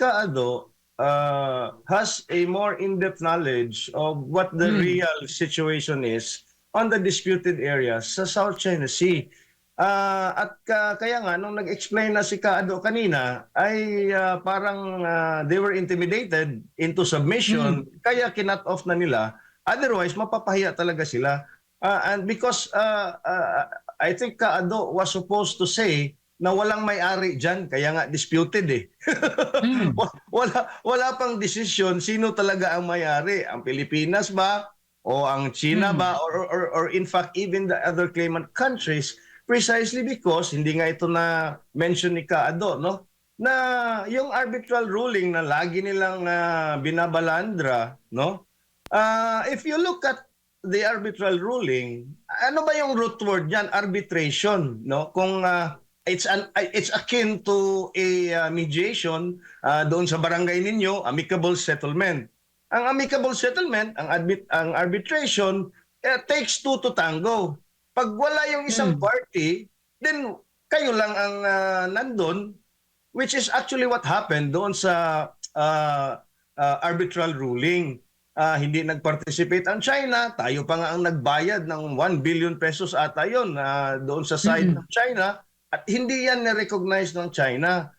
Kaado uh, has a more in-depth knowledge of what the Hmm. real situation is on the disputed areas sa South China Sea. Ah, at ka- kaya nga, nung nag-explain na si Kaado kanina, ay ah, parang ah, they were intimidated into submission, kaya kinat off na nila. Otherwise, mapapahiya talaga sila. Ah, and because ah, ah, I think Kaado was supposed to say na walang may-ari dyan, kaya nga disputed eh. Wa- wala, wala pang desisyon sino talaga ang may-ari. Ang Pilipinas ba? O ang China Hmm. ba? Or, or, or in fact, even the other claimant countries precisely because hindi nga ito na mention ni Kaado no na yung arbitral ruling na lagi nilang ah, binabalandra no Ah, if you look at the arbitral ruling ano ba yung root word niyan arbitration no kung ah, it's an it's akin to a ah, mediation ah, doon sa barangay ninyo amicable settlement ang amicable settlement ang admit ang arbitration eh, takes two to tango pag wala yung isang Hmm. party, then kayo lang ang ah, nandun, which is actually what happened doon sa ah, ah, arbitral ruling. Ah, hindi nag-participate ang China, tayo pa nga ang nagbayad ng 1 billion pesos ata yun ah, doon sa side Mhm. ng China at hindi yan na-recognize ng China.